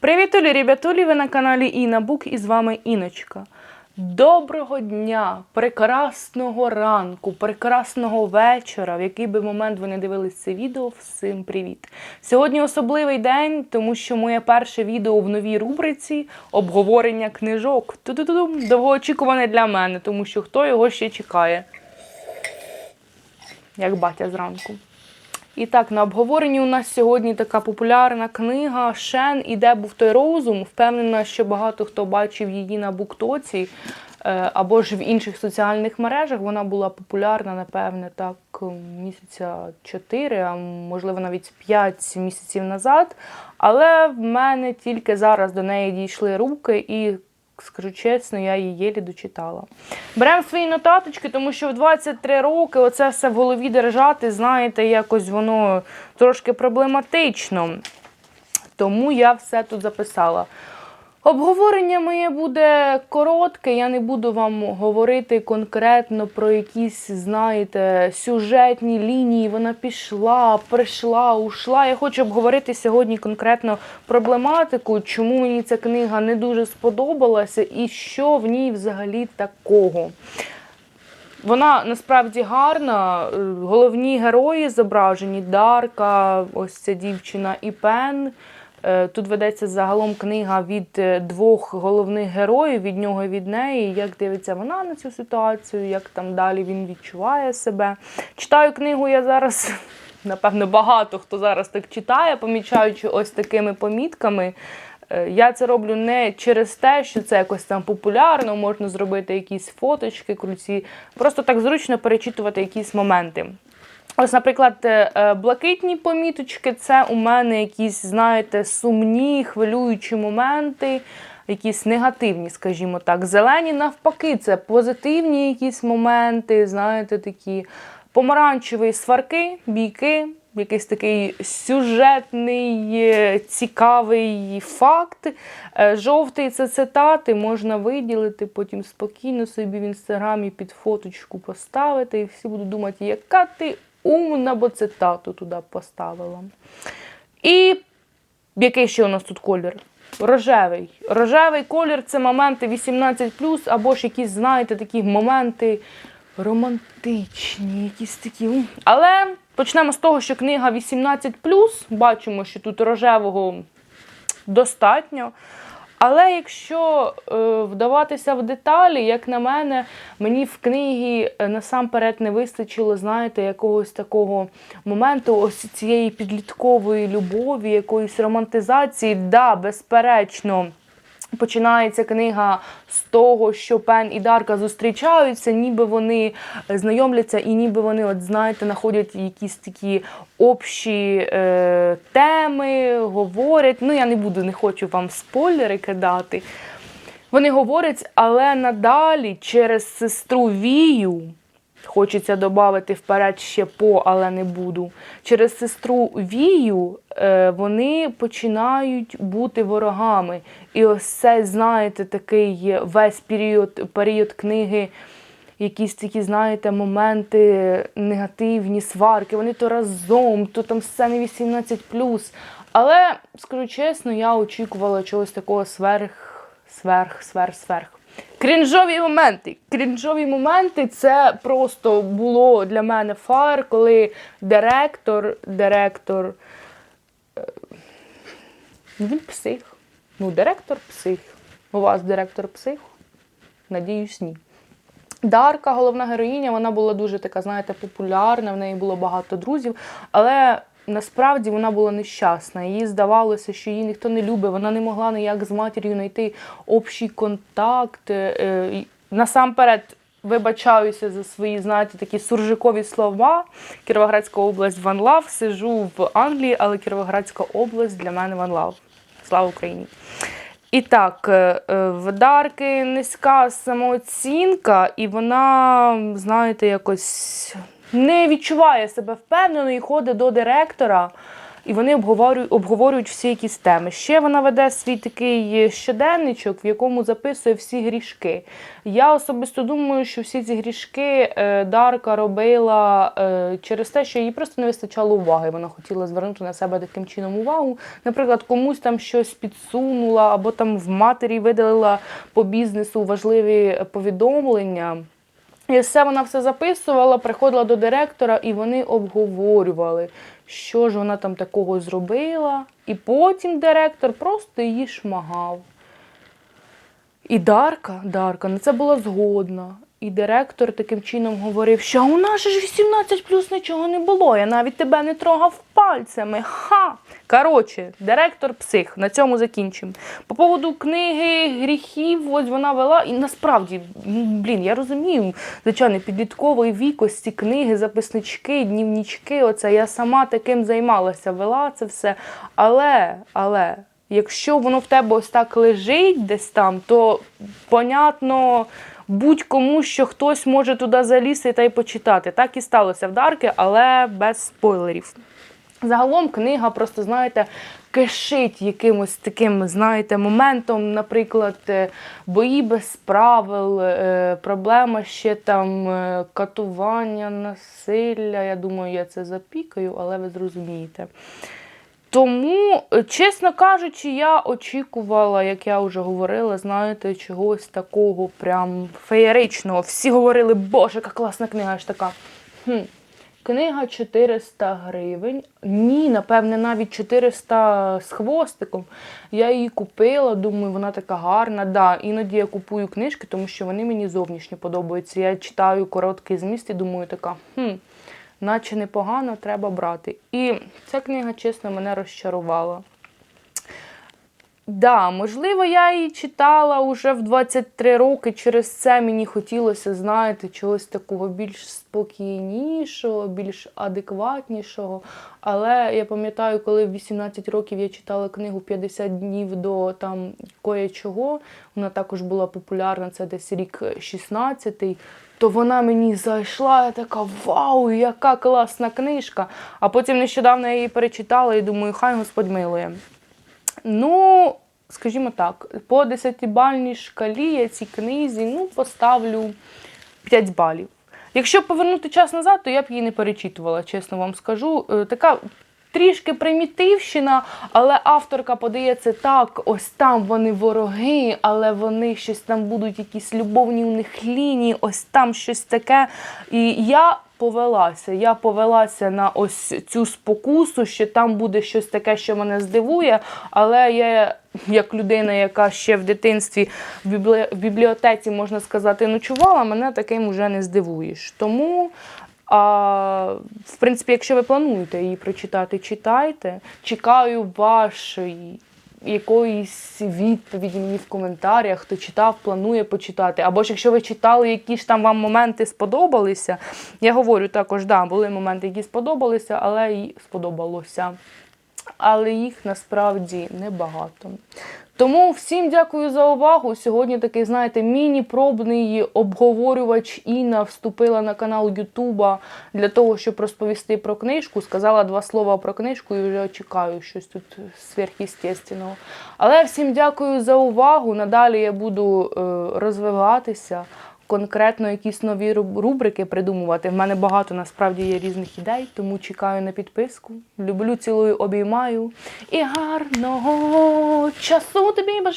Привітулі, ребятулі! Ви на каналі Інна Бук і з вами Іночка. Доброго дня, прекрасного ранку, прекрасного вечора, в який би момент ви не дивились це відео. Всім привіт! Сьогодні особливий день, тому що моє перше відео в новій рубриці обговорення книжок. Ту-ту-ту-дум. Довгоочікуване для мене, тому що хто його ще чекає, як батя зранку. І так, на обговоренні у нас сьогодні така популярна книга Шен і де був той розум. Впевнена, що багато хто бачив її на буктоці е, або ж в інших соціальних мережах. Вона була популярна, напевне, так місяця 4, а можливо навіть 5 місяців назад. Але в мене тільки зараз до неї дійшли руки і. Скажу чесно, я її єлі дочитала. Беремо свої нотаточки, тому що в 23 роки оце все в голові держати, знаєте, якось воно трошки проблематично. Тому я все тут записала. Обговорення моє буде коротке, я не буду вам говорити конкретно про якісь, знаєте, сюжетні лінії. Вона пішла, прийшла, ушла. Я хочу обговорити сьогодні конкретно проблематику, чому мені ця книга не дуже сподобалася і що в ній взагалі такого. Вона насправді гарна. Головні герої зображені Дарка, ось ця дівчина і Пен. Е, Тут ведеться загалом книга від е, двох головних героїв, від нього і від неї, як дивиться вона на цю ситуацію, як там далі він відчуває себе. Читаю книгу я зараз, напевно, багато хто зараз так читає, помічаючи ось такими помітками. Е, Я це роблю не через те, що це якось там популярно, можна зробити якісь фоточки круті, просто так зручно перечитувати якісь моменти. Ось, наприклад, е, е, блакитні поміточки це у мене якісь, знаєте, сумні, хвилюючі моменти, якісь негативні, скажімо так. Зелені, навпаки, це позитивні якісь моменти, знаєте, такі помаранчеві сварки, бійки, якийсь такий сюжетний, е, цікавий факт. Жовтий це цитати, можна виділити, потім спокійно собі в інстаграмі під фоточку поставити, і всі будуть думати, яка ти умна, бо цитату туди поставила. І який ще у нас тут колір? Рожевий. Рожевий колір це моменти 18, або ж якісь, знаєте, такі моменти романтичні, якісь такі. Але почнемо з того, що книга 18, бачимо, що тут рожевого достатньо. Але якщо е, вдаватися в деталі, як на мене, мені в книгі е, насамперед не вистачило, знаєте, якогось такого моменту, ось цієї підліткової любові, якоїсь романтизації. Да, безперечно. Починається книга з того, що Пен і Дарка зустрічаються, ніби вони знайомляться, і ніби вони, от знаєте, знаходять якісь такі общі е, теми, говорять. Ну, я не буду, не хочу вам спойлери кидати. Вони говорять, але надалі через сестру Вію. Хочеться додати вперед ще по, але не буду. Через сестру Вію е, вони починають бути ворогами. І ось це, знаєте, такий весь період, період книги, якісь такі, знаєте, моменти негативні, сварки. Вони то разом, то там сцени 18. Але, скажу чесно, я очікувала чогось такого сверх, сверх, сверх, сверх. Крінжові моменти. Крінжові моменти це просто було для мене фар, коли директор, директор. е, Він псих. Ну, директор псих. У вас директор псих? Надіюсь, ні. Дарка, головна героїня, вона була дуже така, знаєте, популярна, в неї було багато друзів, але насправді вона була нещасна. Їй здавалося, що її ніхто не любить, вона не могла ніяк з матір'ю знайти общий контакт. Е, Насамперед, вибачаюся за свої, знаєте, такі суржикові слова. Кіровоградська область One Love. Сижу в Англії, але Кіровоградська область для мене One Love. Слава Україні! І так, е, е, в Дарки низька самооцінка, і вона, знаєте, якось не відчуває себе впевнено і ходить до директора. І вони обговорюють, обговорюють всі якісь теми. Ще вона веде свій такий щоденничок, в якому записує всі грішки. Я особисто думаю, що всі ці грішки е, Дарка робила е, через те, що їй просто не вистачало уваги. Вона хотіла звернути на себе таким чином увагу. Наприклад, комусь там щось підсунула, або там в матері видалила по бізнесу важливі повідомлення. І все вона все записувала, приходила до директора, і вони обговорювали, що ж вона там такого зробила. І потім директор просто її шмагав. І Дарка, Дарка на це була згодна. І директор таким чином говорив, що у нас ж 18 плюс нічого не було. Я навіть тебе не трогав пальцями. Ха! Коротше, директор псих. На цьому закінчимо. По поводу книги гріхів, ось вона вела. І насправді, блін, я розумію, звичайно, підлітковий вік, ось ці книги, записнички, днівнічки. Оце я сама таким займалася, вела це все. Але, але. Якщо воно в тебе ось так лежить десь там, то понятно будь-кому, що хтось може туди залізти та й почитати. Так і сталося в Дарки, але без спойлерів. Загалом книга просто, знаєте, кишить якимось таким, знаєте, моментом, наприклад, е, бої без правил, е, проблема ще там е, катування, насилля. Я думаю, я це запікаю, але ви зрозумієте. Тому, е, чесно кажучи, я очікувала, як я вже говорила, знаєте, чогось такого прям феєричного. Всі говорили, боже, яка класна книга аж така. Хм. Книга 400 гривень. Ні, напевне, навіть 400 з хвостиком. Я її купила, думаю, вона така гарна. Да, іноді я купую книжки, тому що вони мені зовнішньо подобаються. Я читаю короткий зміст і думаю, така, хм, наче непогано, треба брати. І ця книга, чесно, мене розчарувала. Да, можливо, я її читала уже в 23 роки. Через це мені хотілося, знаєте, чогось такого більш спокійнішого, більш адекватнішого. Але я пам'ятаю, коли в 18 років я читала книгу «50 днів до там кое-чого, вона також була популярна, це десь рік 16-й. То вона мені зайшла, я така вау, яка класна книжка. А потім нещодавно я її перечитала і думаю, хай Господь милує. Ну, скажімо так, по 10-бальній шкалі я цій книзі ну, поставлю 5 балів. Якщо повернути час назад, то я б її не перечитувала, чесно вам скажу. Е, Така трішки примітивщина, але авторка подає це так: ось там вони вороги, але вони щось там будуть, якісь любовні у них лінії, ось там щось таке. І я повелася. Я повелася на ось цю спокусу, що там буде щось таке, що мене здивує. Але я, як людина, яка ще в дитинстві в в бібліотеці, можна сказати, ночувала, мене таким уже не здивуєш. Тому. А, в принципі, якщо ви плануєте її прочитати, читайте. Чекаю вашої якоїсь відповіді мені в коментарях, хто читав, планує почитати. Або ж якщо ви читали, які ж там вам моменти сподобалися. Я говорю також, да, були моменти, які сподобалися, але й сподобалося. Але їх насправді небагато. Тому всім дякую за увагу. Сьогодні такий, знаєте, міні-пробний обговорювач Інна вступила на канал Ютуба для того, щоб розповісти про книжку. Сказала два слова про книжку і вже чекаю щось тут сверхъестественного. Але всім дякую за увагу. Надалі я буду е, розвиватися. Конкретно якісь нові рубрики придумувати. В мене багато насправді є різних ідей, тому чекаю на підписку. Люблю, цілую, обіймаю. І гарного часу тобі бажаю.